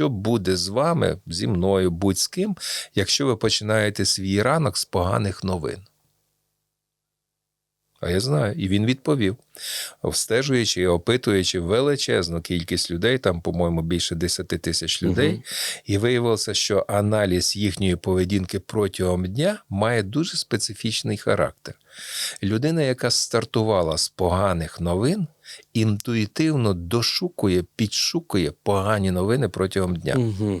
що буде з вами, зі мною, будь з ким, якщо ви починаєте свій ранок з поганих новин? А я знаю, і він відповів, обстежуючи і опитуючи величезну кількість людей, там, по-моєму, більше 10 тисяч людей, Мгм. і виявилося, що аналіз їхньої поведінки протягом дня має дуже специфічний характер. Людина, яка стартувала з поганих новин, інтуїтивно дошукує, підшукує погані новини протягом дня. Угу.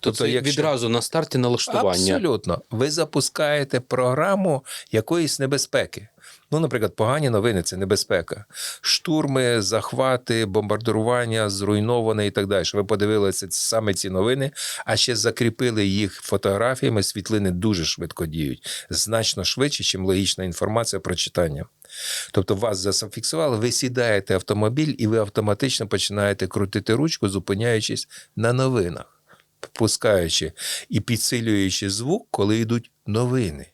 Тобто, це якщо- відразу на старті налаштування. Абсолютно. Ви запускаєте програму якоїсь небезпеки. Ну, наприклад, погані новини це небезпека. Штурми, захвати, бомбардування, зруйноване і так далі. Ви подивилися саме ці новини, а ще закріпили їх фотографіями. Світлини дуже швидко діють, значно швидше, ніж логічна інформація про читання. Тобто вас зафіксували, ви сідаєте автомобіль і ви автоматично починаєте крутити ручку, зупиняючись на новинах пускаючи і підсилюючи звук, коли йдуть новини.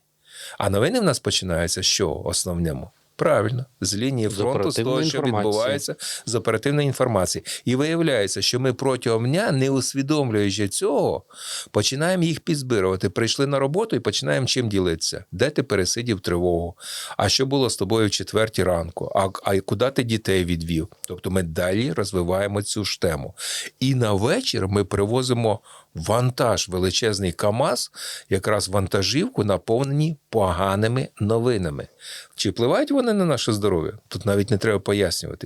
А новини в нас починаються з чого основному? Правильно, з лінії фронту, з того, що відбувається з оперативної інформації. І виявляється, що ми протягом дня, не усвідомлюючи цього, починаємо їх підзбирувати. Прийшли на роботу і починаємо чим ділитися. Де ти пересидів тривогу? А що було з тобою в четвертій ранку? А, а куди ти дітей відвів? Тобто ми далі розвиваємо цю ж тему. І на вечір ми привозимо вантаж, величезний КАМАЗ, якраз вантажівку, наповнені поганими новинами. Чи впливають вони на наше здоров'я? Тут навіть не треба пояснювати.